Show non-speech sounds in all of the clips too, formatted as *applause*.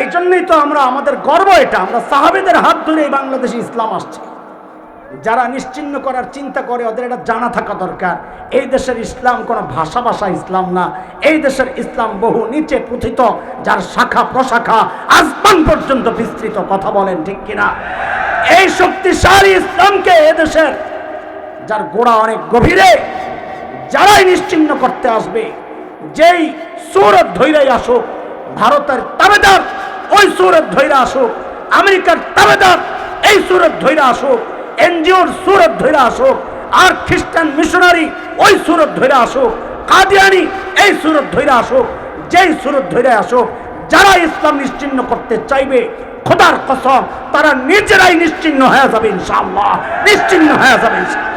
এই জন্যই তো আমরা, আমাদের গর্ব এটা। আমরা সাহাবেদের হাত ধরে এই বাংলাদেশে ইসলাম আসছে। যারা নিশ্চিন্ন করার চিন্তা করে, ওদের এটা জানা থাকা দরকার। এই দেশের ইসলাম কোনো ভাষা ভাষা ইসলাম না। এই দেশের ইসলাম বহু নিচে পুথিত, যার শাখা প্রশাখা আসমান পর্যন্ত বিস্তৃত। কথা বলেন ঠিক কিনা? এই শক্তিশালী ইসলামকে এদেশের যার গোড়া অনেক গভীরে, যারাই নিশ্চিন্ন করতে আসবে, যেই সুরত ধৈরাই আসুক, ভারতের তাবেদার ওই সুরত ধৈরা আসুক, আমেরিকার তাবেদার এই সুরত ধৈরা আসুক, এনজিওর সুরত ধৈরা আসুক, আর খ্রিস্টান মিশনারি ওই সুরত ধৈরা আসুক, কাদিয়ানি এই সুরত ধৈরা আসুক, যেই সুরত ধৈরা আসুক, যারা ইসলাম নিশ্চিন্ন করতে চাইবে, খোদার কসম, তারা নিজেরাই নিশ্চিন্ন হয়ে যাবে ইনশাআল্লাহ, নিশ্চিন্ন হয়ে যাবে ইনশাআল্লাহ।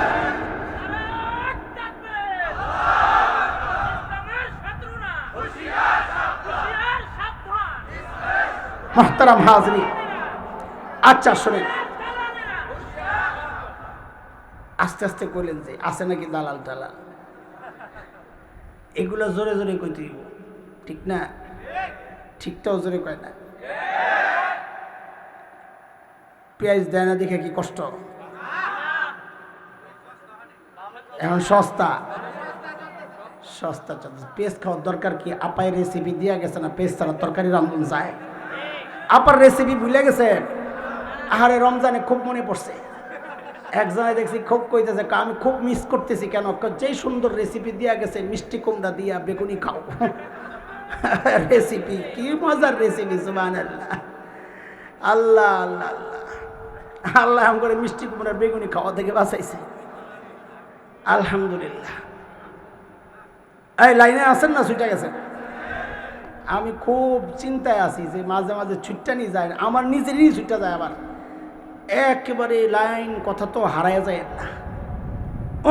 মোহতারাম হাজরি আচ্ছা শোনেন। আস্তে আস্তে কইলেন যে, আছে নাকি দালাল টালাল? এগুলো জোরে জোরে কইতে ঠিক না? ঠিকটাও জোরে কয় না? পেঁয়াজ দেয় না দেখে কি কষ্ট? এখন সস্তা। সস্তা পেস্ট খাওয়ার দরকার কি? আপাই রেসিপি দিয়া গেছে না? পেস্ট ছাড়া তরকারি রান্ধন যায়? আপার রেসিপি ভুলে গেছে আহারে, রমজানে খুব মনে পড়ছে। একজনে দেখছি খুব কইতেছে আমি খুব মিস করতেছি কেন? যেই সুন্দর রেসিপি দিয়া গেছে, মিষ্টি কুমড়া দিয়া বেগুনি খাও। *laughs* রেসিপি কি মজার রেসিপি সুবান আল্লাহ আল্লাহ আল্লাহ। আল্লাহ আল্লাহ করে মিষ্টি কুমড়া, বেগুনি খাওয়া থেকে বাঁচাইছে। আলহামদুলিল্লাহ। এই লাইনে আছেন না ছুটে গেছেন? আমি খুব চিন্তায় আছি যে মাঝে মাঝে ছুটটানি যায়, আমার নিজেরই ছুটটা যায় আবার। একেবারে লাইন কথা তো হারায় যায় না।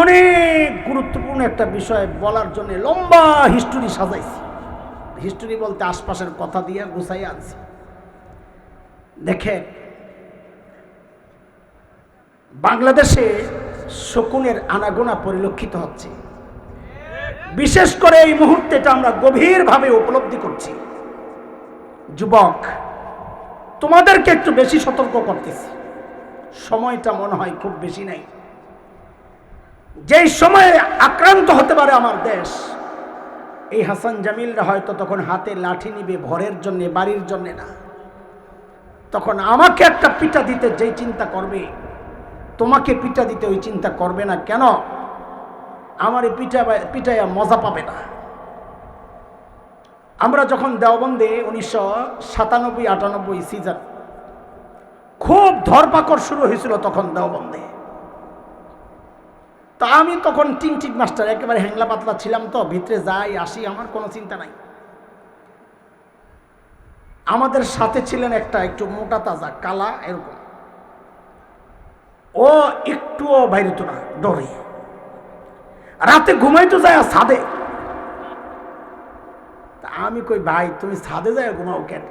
অনেক গুরুত্বপূর্ণ একটা বিষয় বলার জন্য লম্বা হিস্টোরি সাজাইছি। হিস্টোরি বলতে আশপাশের কথা দিয়ে গুছাই আনছি। দেখেন, বাংলাদেশে শকুনের আনাগোনা পরিলক্ষিত হচ্ছে। বিশেষ করে এই মুহূর্তে এটা আমরা গভীরভাবে উপলব্ধি করছি। যুবক, তোমাদেরকে একটু বেশি সতর্ক করতেছি। সময়টা মনে হয় খুব বেশি নাই। যেই সময়ে আক্রান্ত হতে পারে আমার দেশ, এই হাসান জামিলরা হয়তো তখন হাতে লাঠি নিবে ভরের জন্য, বাড়ির জন্য না। তখন আমাকে একটা পিটা দিতে যেই চিন্তা করবে, তোমাকে পিটা দিতে ওই চিন্তা করবে না। কেন? আমার এই পিঠা পিঠাইয়া মজা পাবে না। আমরা যখন দেওবন্দে উনিশশো সাতানব্বই, আটানব্বই সিজন খুব ধরপাকড় শুরু হয়েছিল তখন দেওবন্দে। তা আমি তখন টিং টিক মাস্টার, একেবারে হ্যাংলা পাতলা ছিলাম তো, ভিতরে যাই, আসি, আমার কোনো চিন্তা নাই। আমাদের সাথে ছিলেন একটা একটু মোটা তাজা কালা এরকম। ও একটুও বাইরে তো না, ডরে। রাতে ঘুমাইতো যায় তা আমি কই, ভাই, তুমি ছাদে যায় ঘুমাও কেন?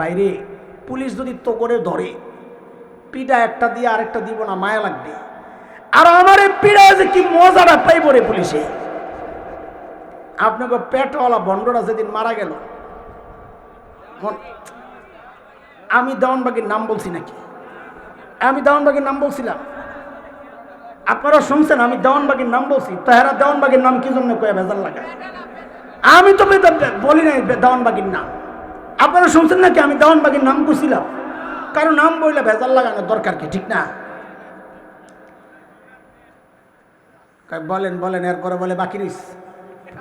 বাইরে পুলিশ যদি তো করে ধরে পিঠা একটা দিয়ে আরেকটা দিব না, মায়া লাগবে। আর আমার এই যে কি মজাটা পাইব রে পুলিশে? আপনাকে পেটওয়ালা বন্ডরা যেদিন মারা গেল আমি দেওয়ানবাগির নাম বলছি নাকি? আমি দেওয়ানবাগির নাম বলছিলাম? আপনারা শুনছেন, আমি দেওয়ানবাগির নাম বলছি। তাহারা দেওয়ানবাগির নাম কি জন্য কয়ে ভেজাল লাগায়? আমি তো বলি নাই দেওয়ানবাগির নাম। আপনারা শুনছেন নাকি আমি দেওয়ানবাগির নাম কুছিলাম কারও নাম বললে ভেজাল লাগানোর দরকার কি? ঠিক না? বলেন বলেন, এরপরে বলে বাকি রইস।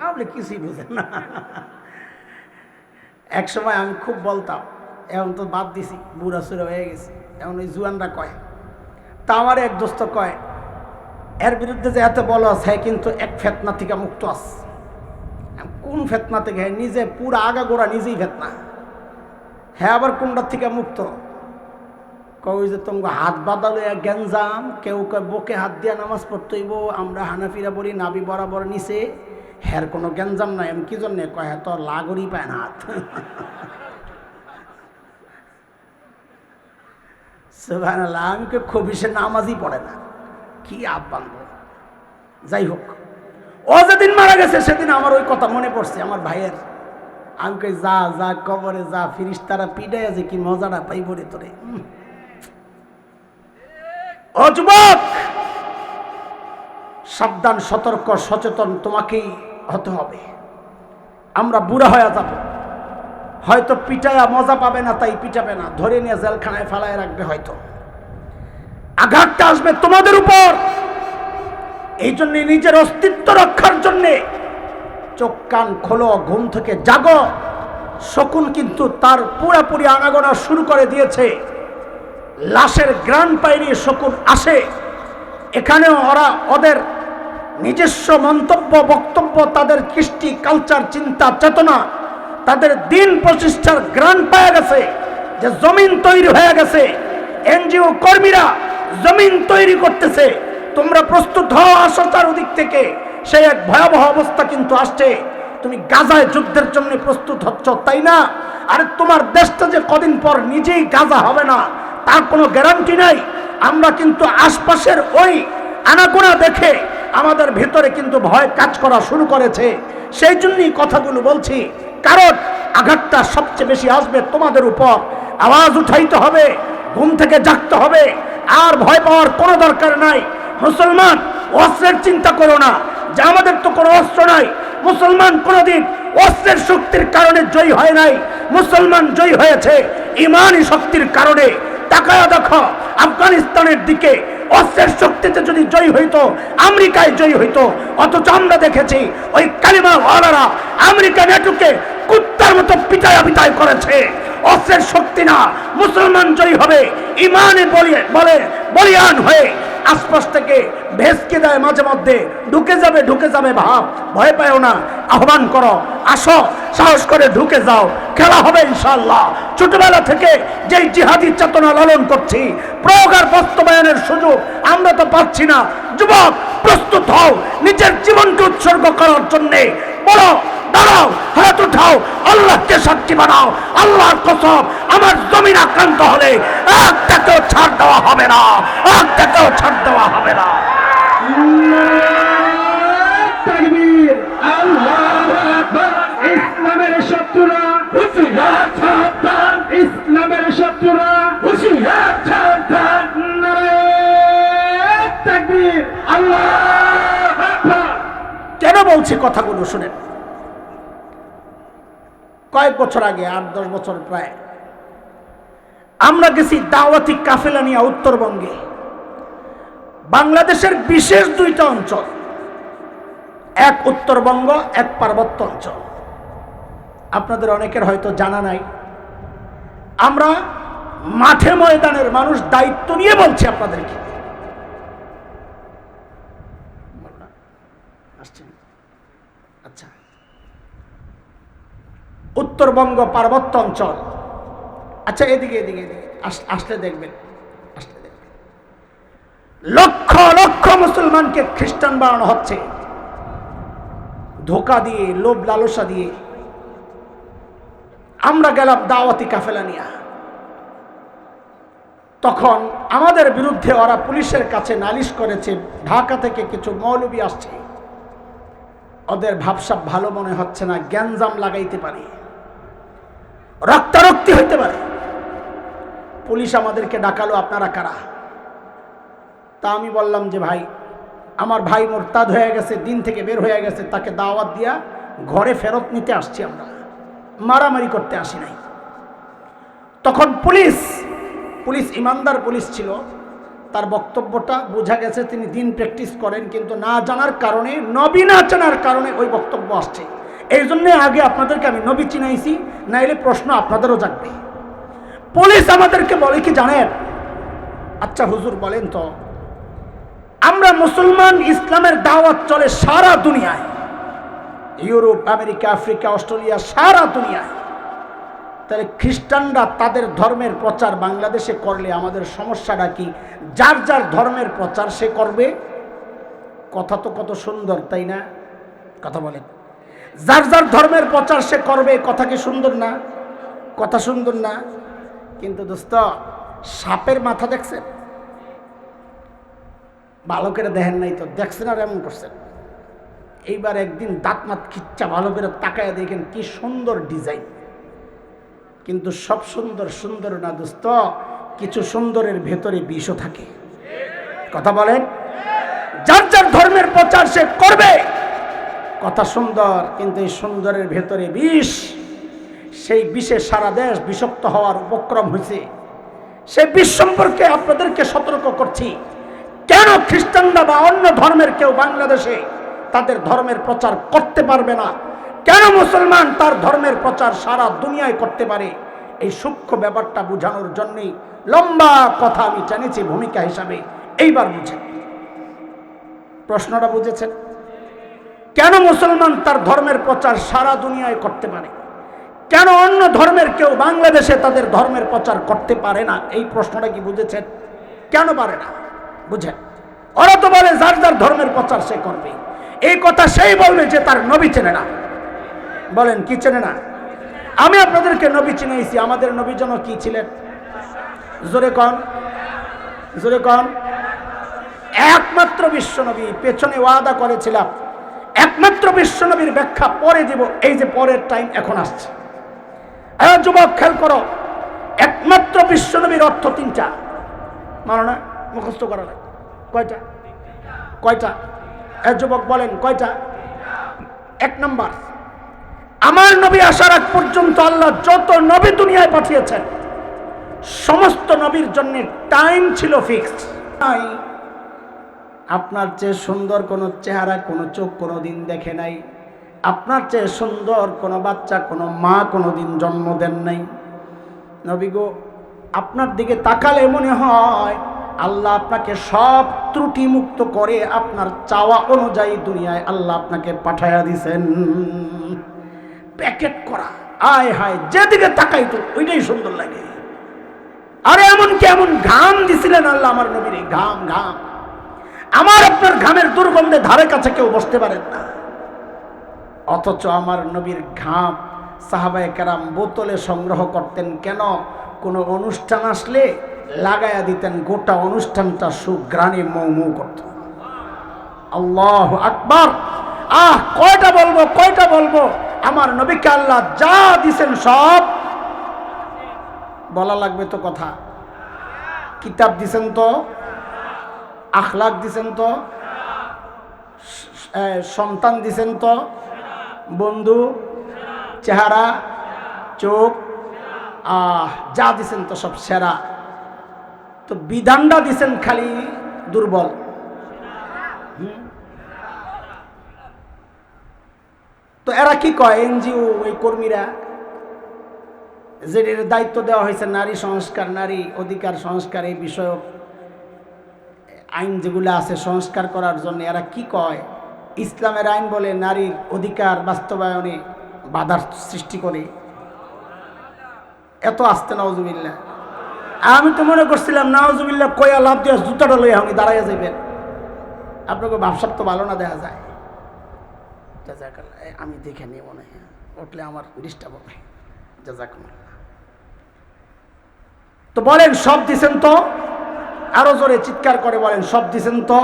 আপনি কিছুই বুঝেন না। এক সময় আমি খুব বলতাম, এখন তো বাদ দিছি, বুড়া সুরা হয়ে গেছি। এখন ওই জুয়ানরা কয়, তা আমার এক দোস্ত কয় এর বিরুদ্ধে যে এত বলো আছে কিন্তু এক ফেতনা থেকে মুক্ত আস। কোন ফেতনা থেকে? হ্যাঁ নিজে পুরা আগা গোড়া নিজেই ফেতনা। হ্যাঁ আবার কোনটার থেকে মুক্ত? কই যে তোমাকে হাত বাদালো এক গ্যাঞ্জাম, কেউ কয় বুকে হাত দিয়া নামাজ পড়তে হইব, আমরা হানাফিরা বলি নাবি বরাবর নিচে। হ্যার কোনো গ্যাঞ্জাম নাই, আমি কি জন্যে? কয় হ্যাঁ তোর লাগরই পায় না হাত। সুবহানাল্লাহ, আমি কে খবিসে নামাজই পড়ে না। কি আপ বান্ধব যাই হোক, ও যেদিন মারা গেছে সেদিন আমার ওই কথা মনে পড়ছে। আমার ভাইয়ের আমি যা যা, কবরে যা ফিরিস তারা পিডায় আছে কি মজাটা পাইব রে তোরে। ও সাবধান, সতর্ক, সচেতন, তোমাকেই হতে হবে। আমরা বুড়া হয়ে যাব। হয়তো পিটায়া মজা পাবে না, তাই পিটাবে না। ধরে নিয়ে জেলখানায় ফেলায় রাখবে হয়তো। আঘাতটা আসবে তোমাদের উপর। এই জন্য নিজের অস্তিত্ব রক্ষার জন্যে চোখ, কান খোলো, ঘুম থেকে জাগো। শকুন কিন্তু তার পুরাপুরি আনাগোনা শুরু করে দিয়েছে। লাশের গ্রান পাইনি শকুন আসে। এখানেও ওরা ওদের নিজস্ব মন্তব্য, বক্তব্য, তাদের কৃষ্টি কালচার চিন্তা, চেতনা, তাদের দিন প্রতিষ্ঠার গ্রান পাওয়া গেছে, যে জমিন তৈরি হয়ে গেছে। এনজিও কর্মীরা জমিন তৈরি করতেছে। তোমরা প্রস্তুত হও আসো চারদিক থেকে। সেই এক ভয়াবহ অবস্থা কিন্তু আসছে। তুমি গাজায় যুদ্ধের জন্য প্রস্তুত হচ্ছ, তাই না? আরে তোমার দেশটা যে কদিন পর নিজেই গাজা হবে না, তার কোনো গ্যারান্টি নাই। আমরা কিন্তু আশপাশের ওই আনাগোনা দেখে আমাদের ভিতরে কিন্তু ভয় কাজ করা শুরু করেছে। সেই জন্যই কথাগুলো বলছি, কারণ আঘাতটা সবচেয়ে বেশি আসবে তোমাদের উপর। আওয়াজ উঠাইতে হবে, ঘুম থেকে জাগতে হবে। আর ভয় পাওয়ার কোনো দরকার নাই। মুসলমান, অস্ত্রের চিন্তা করো না। যে আমাদের তো কোনো অস্ত্র নাই। মুসলমান কোনোদিন অস্ত্রের শক্তির কারণে জয়ী হয় নাই। মুসলমান জয়ী হয়েছে ইমানই শক্তির কারণে। তাকায় দেখো, আফগানিস্তানের দিকে অস্ত্রের শক্তিতে যদি জয়ী হইতো, আমেরিকায় জয়ী হইতো, অথচ আমরা দেখেছি ওই কালিমা ওয়ালারা আমেরিকা নেটুকে কুত্তার মতো পিটায় পিটায় করেছে। অস্ত্রের শক্তি না, মুসলমান জয়ী হবে, ইমানে বলে বলে বলিয়ান হয়ে আশপাশ থেকে ভেসকে দেয় মাঝে মধ্যে। ঢুকে যাবে ঢুকে যাবে ভাব। ভয় পাও না। আহ্বান করো। আসো, সাহস করে ঢুকে যাও। খেলা হবে ইনশাল্লাহ ছোটবেলা থেকে যেই জিহাদি চেতনা লালন করছি, প্রয়োগ আর বাস্তবায়নের সুযোগ আমরা তো পাচ্ছি না। যুবক, প্রস্তুত হও। নিজের জীবনকে উৎসর্গ করার জন্যে। বলো দাঁড়াও হাত উঠাও আল্লাহকে সাক্ষী বানাও আল্লাহর কসম আমার জমিন আক্রান্ত হলে একটাকেও ছাড় দেওয়া হবে না একটাকেও ছাড় দেওয়া হবে না। ইসলামের শত্রুরা ইসলামের শত্রুরা কেন বলছি কথাগুলো শুনেন? কয়েক বছর আগে, আট, দশ বছর প্রায়। আমরা গেছি দাওয়াতি কাফেলা নিয়ে উত্তরবঙ্গে। বাংলাদেশের বিশেষ দুইটা অঞ্চল। এক উত্তরবঙ্গ, এক পার্বত্য অঞ্চল। আপনাদের অনেকের হয়তো জানা নাই। আমরা মাঠে ময়দানের মানুষ দায়িত্ব নিয়ে বলছি আপনাদেরকে আসছেন আচ্ছা উত্তরবঙ্গ পার্বত্য অঞ্চল। আচ্ছা এদিকে এদিকে এদিকে। আসলে দেখবেন আসলে দেখবেন। লক্ষ লক্ষ মুসলমানকে খ্রিস্টান বানানো হচ্ছে। ধোকা দিয়ে, লোভ লালসা দিয়ে। আমরা গেলাম দাওয়াতি কাফেলা নিয়া। তখন আমাদের বিরুদ্ধে ওরা পুলিশের কাছে নালিশ করেছে, ঢাকা থেকে কিছু মৌলবী আসছে। ওদের ভাবসাব ভালো মনে হচ্ছে না জ্ঞানজাম লাগাইতে পারে। রক্তারক্তি হইতে পারে। পুলিশ আমাদেরকে ডাকালো, আপনারা কারা? তা আমি বললাম যে, ভাই, আমার ভাই মোরতাদ হয়ে গেছে, দিন থেকে বের হয়ে গেছে, তাকে দাওয়াত দিয়া ঘরে ফেরত নিতে আসছি আমরা। মারামারি করতে আসি নাই। তখন পুলিশ পুলিশ ইমানদার পুলিশ ছিল, তার বক্তব্যটা বোঝা গেছে, তিনি দিন প্র্যাকটিস করেন, কিন্তু না জানার কারণে, নবী না জানার কারণে ওই বক্তব্য আসছে। এই জন্যে আগে আপনাদেরকে আমি নবী চিনাইছি, নাইলে প্রশ্ন আপনাদেরও জাগবে। পুলিশ আমাদেরকে বলে কি জানেন? আচ্ছা হুজুর বলেন তো, আমরা মুসলমান ইসলামের দাওয়াত চলে সারা দুনিয়ায়। ইউরোপ, আমেরিকা, আফ্রিকা, অস্ট্রেলিয়া, সারা দুনিয়ায়। তাহলে খ্রিস্টানরা তাদের ধর্মের প্রচার বাংলাদেশে করলে আমাদের সমস্যাটা কি? যার যার ধর্মের প্রচার সে করবে? কথা তো কত সুন্দর, তাই না? কথা বলেন। যার যার ধর্মের প্রচার সে করবে, কথা কি সুন্দর না? কথা সুন্দর না। কিন্তু দোস্ত, সাপের মাথা দেখছেন? ভালো করে দেখেন নাই তো, দেখছেন আর এমন করছেন? এইবার একদিন দাঁতমাত খিচ্চা ভালো করে তাকায় দেখেন কি সুন্দর ডিজাইন। কিন্তু সব সুন্দর সুন্দর না দোস্ত, কিছু সুন্দরের ভেতরে বিষও থাকে। কথা বলেন? যার যার ধর্মের প্রচার সে করবে। কথা সুন্দর, কিন্তু এই সুন্দরের ভেতরে বিষ। সেই বিষে সারা দেশ বিষক্ত হওয়ার উপক্রম হয়েছে। সেই বিষ সম্পর্কে আপনাদেরকে সতর্ক করছি। কেন খ্রিস্টানরা বা অন্য ধর্মের কেউ বাংলাদেশে তাদের ধর্মের প্রচার করতে পারবে না? কেন মুসলমান তার ধর্মের প্রচার সারা দুনিয়ায় করতে পারে? এই সূক্ষ্ম ব্যাপারটা বোঝানোর জন্যই লম্বা কথা আমি জানিয়েছি ভূমিকা হিসাবে। এইবার বুঝেন। প্রশ্নটা বুঝেছেন? কেন মুসলমান তার ধর্মের প্রচার সারা দুনিয়ায় করতে পারে? কেন অন্য ধর্মের কেউ বাংলাদেশে তাদের ধর্মের প্রচার করতে পারে না? এই প্রশ্নটা কি বুঝেছেন? কেন পারে না? বুঝেন। ওরা তো বলে যার যার ধর্মের প্রচার সে করবে। এই কথা সেই বলবে যে তার নবী চেনে না। বলেন, কি চেনে না? আমি আপনাদেরকে নবী চিনেছি, আমাদের নবী যেন কি ছিলেন? জোরে কন জোরে কন। একমাত্র বিশ্ব নবী, পেছনে ওয়াদা করেছিলাম। একমাত্র বিশ্বনবীর ব্যাখ্যা পরে দিব, এই যে পরের টাইম এখন আসছে। হ্যাঁ যুবক, খেয়াল করো, একমাত্র বিশ্বনবীর অর্থ তিনটা। না মুখস্থ করা লাগে কয়টা? কয়টা? হ্যাঁ যুবক, বলেন, কয়টা? এক নম্বর, আমার নবী আসার আগ পর্যন্ত আল্লাহ যত নবী দুনিয়ায় পাঠিয়েছেন, সমস্ত নবীর জন্য টাইম ছিল ফিক্সড আপনার চেয়ে সুন্দর কোনো চেহারা, কোনো চোখ কোনো দিন দেখে নাই। আপনার চেয়ে সুন্দর কোনো বাচ্চা, কোনো মা কোনো দিন জন্ম দেন নাই। নবী গো, আপনার দিকে তাকালে মনে হয় আল্লাহ আপনাকে সব ত্রুটি মুক্ত করে আপনার চাওয়া অনুযায়ী দুনিয়ায় আল্লাহ আপনাকে পাঠাইয়া দিছেন। প্যাকেট করা, আয় হায়, যেদিকে তাকাই তো ওইটাই সুন্দর লাগে। আরে এমন কি এমন ঘাম দিছিলেন আল্লাহ আমার নবীর? ঘাম ঘাম। আমার আপনার ঘামের দুর্গন্ধে ধারে কাছে কেউ বসতে পারেন না। অথচ আমার নবীর ঘাম সাহাবায় কেরাম বোতলে সংগ্রহ করতেন কেন? কোনো অনুষ্ঠান আসলে লাগায়া দিতেন, গোটা অনুষ্ঠানটা সুগ্রাণে মৌ মৌ করত। আল্লাহ আকবার। আহ, কয়টা বলব কয়টা বলব? আমার নবীকে আল্লাহ যা দিছেন সব। বলা লাগবে তো কথা। কিতাব দিছেন তো? আখলাক দিছেন তো? সন্তান দিছেন তো? বন্ধু? চেহারা? চোখ? আহ, যা দিছেন তো সব সেরা। তো বিধানটা দিছেন খালি দুর্বল? তো এরা কি কয়, এনজিও, ওই কর্মীরা? যে দায়িত্ব দেওয়া হয়েছে নারী সংস্কার, নারী অধিকার সংস্কার, এই বিষয়ক আইন যেগুলো আছে সংস্কার করার জন্য এরা কি কয়? ইসলামের আইন বলে নারীর অধিকার বাস্তবায়নে বাধার সৃষ্টি করে। এত আসতে নওজুবিল্লা আমি তো মনে করছিলাম নওজুবিল্লা কয়া লাভ দিয়ে জুতাটা লইয়া আমি দাঁড়াইয়া যাইবেন। আপনাকে ব্যবসার তো ভালো না দেখা যায়। আমি দেখে নিই মনে হয় উঠলে আমার ডিস্টার্ব হবে। জাজাকুল্লাহ তো বলেন, সব দিছেন তো? আরও জোরে চিৎকার করে বলেন, সব দিছেন তো?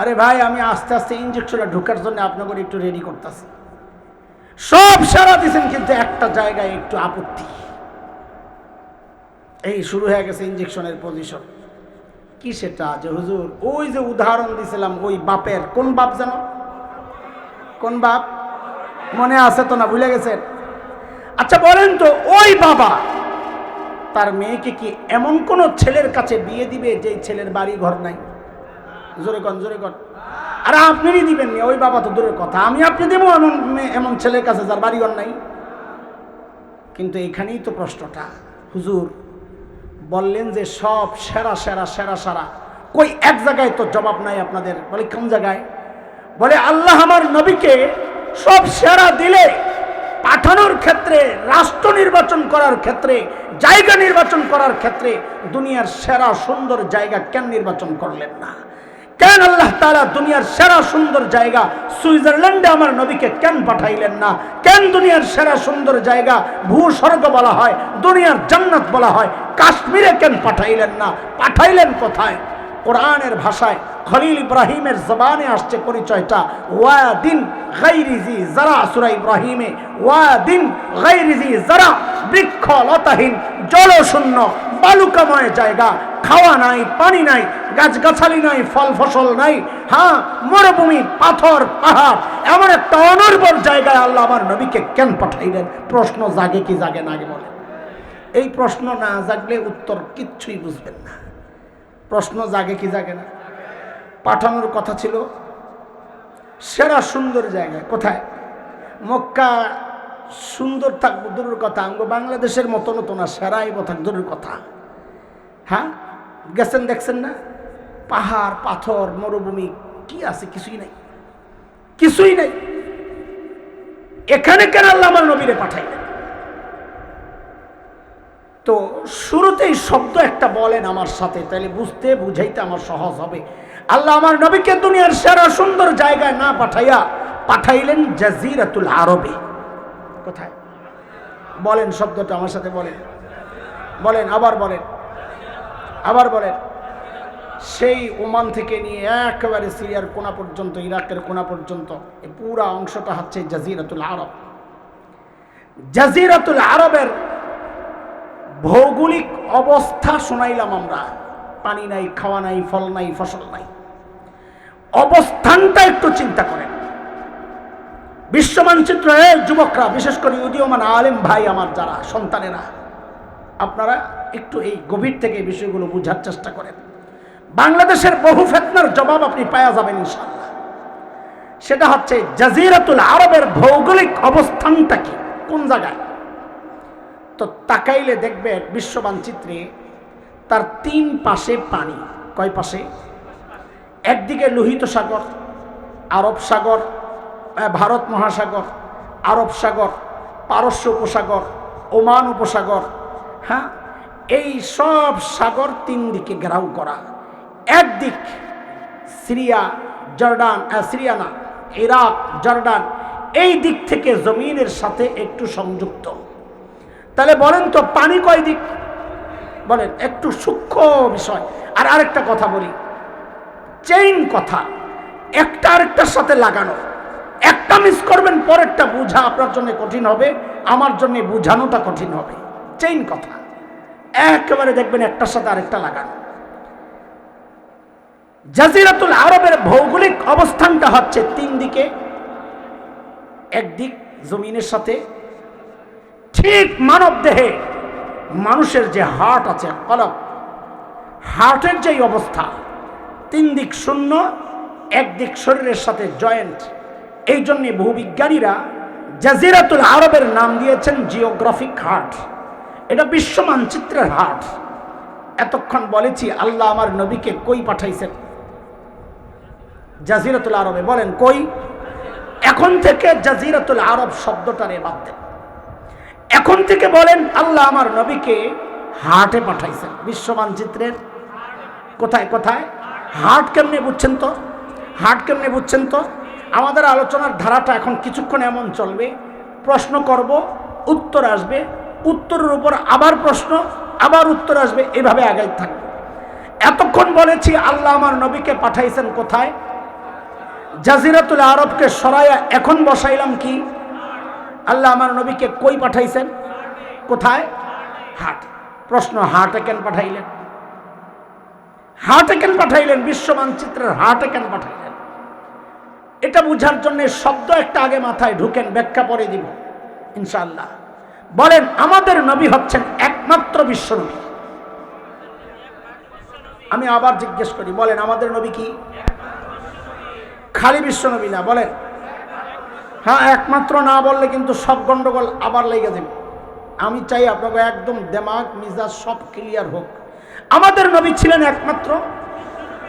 আরে ভাই, আমি আস্তে আস্তে ইঞ্জেকশনে ঢোকার জন্য আপনাকে একটু রেডি করতেছি। সব সারা দিছেন, কিন্তু একটা জায়গায় একটু আপত্তি। এই শুরু হয়ে গেছে ইঞ্জেকশনের পজিশন কি সেটা যে হুজুর, ওই যে উদাহরণ দিছিলাম, ওই বাপের। কোন বাপ জানো কোন বাপ? মনে আছে তো না, ভুলে গেছেন? আচ্ছা বলেন তো, ওই বাবা তার মেয়েকে কি এমন কোন ছেলের কাছে বিয়ে দিবে যে ছেলের বাড়ি ঘর নাই? জোরে কন জোরে কন। আর আপনি দিবেন নি ওই বাবা তো দূরের কথা। আমি আপনি দেবো এমন মেয়ে- এমন ছেলের কাছে যার বাড়ি ঘর নাই। কিন্তু এখানেই তো প্রশ্নটা। হুজুর, বললেন যে সব সেরা সেরা সেরা, সারা। কই এক জায়গায় তো জবাব নাই আপনাদের, বলে কোন জায়গায়? বলে আল্লাহ আমার নবীকে সব সেরা দিলে পাঠানোর ক্ষেত্রে, রাষ্ট্র নির্বাচন করার ক্ষেত্রে, জায়গা নির্বাচন করার ক্ষেত্রে দুনিয়ার সেরা সুন্দর জায়গা কেন নির্বাচন করলেন না? কেন আল্লাহ তাআলা দুনিয়ার সেরা সুন্দর জায়গা সুইজারল্যান্ডে আমার নবীকে কেন পাঠাইলেন না? কেন দুনিয়ার সেরা সুন্দর জায়গা ভূস্বর্গ বলা হয়, দুনিয়ার জান্নাত বলা হয়, কাশ্মীরে কেন পাঠাইলেন না? পাঠাইলেন কোথায়? কোরআনের ভাষায় খলিল ইব্রাহিমের জবানে আসছে পরিচয়টা, ওয়াদিন গাইরিজি যারা, সুরা ইব্রাহিমে, ওয়াদিন গাইরিজি যারা বৃক্ষ লতাহীন জলশূন্য, বালুকাময় জায়গা, খাওয়া নাই, পানি নাই, গাছগাছালি নাই ফল ফসল নাই হ্যাঁ মরুভূমি, পাথর, পাহাড়, এমন একটা অনর্বর জায়গায় আল্লাহ আমার নবীকে কেন পাঠাইলেন? প্রশ্ন জাগে কি জাগে না বলে এই প্রশ্ন না জাগলে উত্তর কিচ্ছুই বুঝবেন না। প্রশ্ন জাগে কি জাগে না। পাঠানোর কথা ছিল, সেরা সুন্দর জায়গায় কোথায়? মক্কা সুন্দর থাকব দূরের কথা, আঙ্গ বাংলাদেশের মতো মতো না, সেরাই থাক দূরের কথা। হ্যাঁ? গেছেন, দেখছেন না? পাহাড়, পাথর, মরুভূমি, কি আছে? কিছুই নাই। কিছুই নাই। এখানে কেন আল্লাহ আমার নবীরে পাঠাইলেন? তো শুরুতেই শব্দ একটা বলেন আমার সাথে তাহলে বুঝতে বুঝাইতে আমার সহজ হবে। আল্লাহ আমার নবীকে দুনিয়ার সেরা সুন্দর জায়গায় না পাঠাইয়া পাঠাইলেন জাজিরাতুল আরবে। কোথায়? বলেন শব্দটা আমার সাথে বলেন। বলেন, আবার বলেন। আবার বলেন। সেই ওমান থেকে নিয়ে একেবারে সিরিয়ার কোনা পর্যন্ত, ইরাকের কোনা পর্যন্ত পুরা অংশটা হচ্ছে জাজিরাতুল আরব। জাজিরাতুল আরবের ভৌগোলিক অবস্থা শোনাইলাম আমরা। পানি নাই, খাওয়া নাই, ফল নাই, ফসল নাই। অবস্থানটা একটু চিন্তা করেন। বিশ্ব মানচিত্র যুবকরা, বিশেষ করে উদীয়মান আলেম ভাই আমার যারা, সন্তানেরা, আপনারা একটু এই গভীর থেকে বিষয়গুলো বোঝার চেষ্টা করেন। বাংলাদেশের বহু ফেতনার জবাব আপনি পাওয়া যাবেন ইনশাল্লাহ সেটা হচ্ছে জাজিরাতুল আরবের ভৌগোলিক অবস্থানটা কি? কোন জায়গায়? তো তাকাইলে দেখবে বিশ্ব মানচিত্রে তার তিন পাশে পানি। কয় পাশে? একদিকে লোহিত সাগর আরব সাগর ভারত মহাসাগর আরব সাগর পারস্য উপসাগর ওমান উপসাগর হ্যাঁ এই সব সাগর তিন দিকে ঘেরাও করা। একদিক সিরিয়া জর্ডান আহ, সিরিয়া ইরাক জর্ডান এই দিক থেকে জমিনের সাথে একটু সংযুক্ত। তাহলে বলেন তো, পানি কয় দিক? বলেন, একটু সূক্ষ্ম বিষয়। আর আরেকটা কথা বলি। চেইন কথা। একটা আরেকটার সাথে লাগানো। একটা মিস করবেন, পরেরটা বোঝা আপনার জন্য কঠিন হবে, আমার জন্য বোঝানোটা কঠিন হবে। চেইন কথা। একেবারে দেখবেন একটার সাথে আরেকটা লাগানো। জাজিরাতুল আরবের ভৌগোলিক অবস্থানটা হচ্ছে তিন দিকে। একদিক জমিনের সাথে ঠিক মানব দেহে মানুষের যে হার্ট আছে কলব হার্টের যেই অবস্থা, তিন দিক শূন্য একদিক শরীরের সাথে জয়েন্ট, এই জন্যে বহু বিজ্ঞানীরা জাজিরাতুল আরবের নাম দিয়েছেন জিওগ্রাফিক হার্ট। এটা বিশ্ব মানচিত্রের হার্ট। এতক্ষণ বলেছি, আল্লাহ আমার নবীকে কই পাঠাইছেন? জাজিরাতুল আরবে বলেন, কই? এখন থেকে জাজিরাতুল আরব শব্দটারে বাদ দেন। এখন থেকে বলেন, আল্লাহ আমার নবীকে হার্টে পাঠাইছেন। বিশ্ব মানচিত্রের কোথায় কোথায়? হার্ট কেমনে বুঝছেন তো? হার্ট কেমনে বুঝছেন তো? আমাদের আলোচনার ধারাটা এখন কিছুক্ষণ এমন চলবে। প্রশ্ন করব, উত্তর আসবে। উত্তরের উপর আবার প্রশ্ন, আবার উত্তর আসবে। এভাবে আগাই থাকবে এতক্ষণ বলেছি, আল্লাহ আমার নবীকে পাঠাইছেন কোথায়? জাজিরাতুল আরবকে সরাইয়া এখন বসাইলাম কি? আল্লাহ আমার নবীকে কই পাঠাইছেন? কোথায়? হাট। প্রশ্ন, হাটে কেন পাঠাইলেন? হাটে কেন পাঠাইলেন? বিশ্ব মানচিত্রের হাটে কেন পাঠাইলেন? এটা বুঝার জন্য শব্দ একটা আগে মাথায় ঢুকেন, ব্যাখ্যা পরে দিব, ইনশাআল্লাহ। বলেন, আমাদের নবী হচ্ছেন একমাত্র বিশ্ব নবী। আমি আবার জিজ্ঞেস করি, বলেন, আমাদের নবী কি? খালি বিশ্ব নবী না, বলেন। হ্যাঁ একমাত্র না বললে কিন্তু সব গন্ডগোল আবার লেগে যাবে। আমি চাই আপনাকে একদম দেমাগ, মিজাজ সব ক্লিয়ার হোক। আমাদের নবী ছিলেন একমাত্র।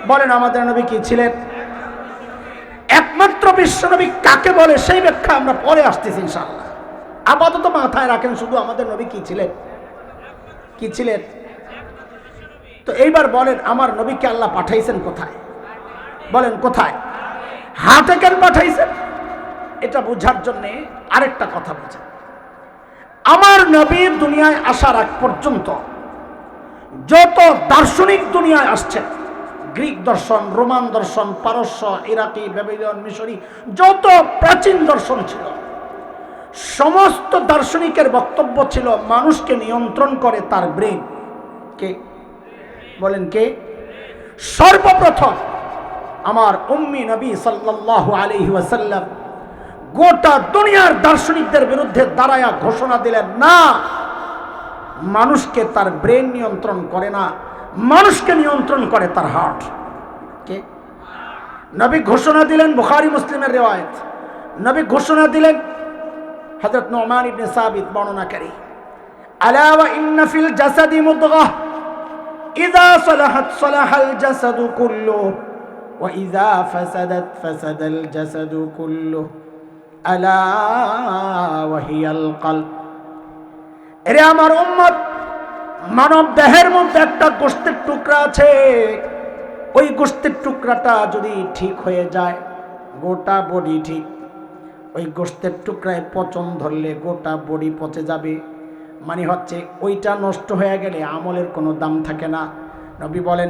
বলেন, আমাদের নবী কি ছিলেন? একমাত্র বিশ্বনবী কাকে বলে সেই ব্যাখ্যা আমরা পরে আসতেছি ইনশাআল্লাহ। আপাতত মাথায় রাখেন, শুধু আমাদের নবী কি ছিলেন? কি ছিলেন? তো এইবার বলেন, আমার নবীকে আল্লাহ পাঠাইছেন কোথায়? বলেন, কোথায়? হাটে কেন পাঠাইছেন? এটা বোঝার জন্যে আরেকটা কথা বোঝেন আমার নবীর দুনিয়ায় আসার আগ পর্যন্ত যত দার্শনিক দুনিয়ায় আসছেন গ্রিক দর্শন, রোমান দর্শন, পারস্য, ইরাকি বেবিলন মিশরি, যত প্রাচীন দর্শন ছিল, সমস্ত দার্শনিকের বক্তব্য ছিল, মানুষকে নিয়ন্ত্রণ করে তার ব্রেন। কে? বলেন কে? সর্বপ্রথম আমার উম্মি নবী সাল্লাল্লাহু আলাইহি ওয়াসাল্লাম গোটা দুনিয়ার দার্শনিকদের বিরুদ্ধে দাঁড়ায়া ঘোষণা দিলেন, না, মানুষকে তার ব্রেন নিয়ন্ত্রণ করে না, মানুষকে নিয়ন্ত্রণ করে তার হার্ট। কে? নবী ঘোষণা দিলেন বুখারি মুসলিমের রেওয়ায়ত। নবী ঘোষণা দিলেন হযরত নোমান ইবনে সাবিত বর্ণনাকারী আলা ওয়া ইন্না ফিল জাসাদি মুদগাহ ইযা সালাহাত সালাহাল জাসাদু কুল্লুহু, ওয়া ইযা ফাসাদাত ফাসাদাল জাসাদু কুল্লুহু। এরে আমার উম্মত মানব দেহের মধ্যে একটা গোস্তের টুকরা আছে। ওই গোস্তের টুকরাটা যদি ঠিক হয়ে যায়, গোটা বডি ঠিক। ওই গোস্তের টুকরায় পচন ধরলে গোটা বডি পচে যাবে। মানে হচ্ছে ওইটা নষ্ট হয়ে গেলে আমলের কোনো দাম থাকে না। নবী বলেন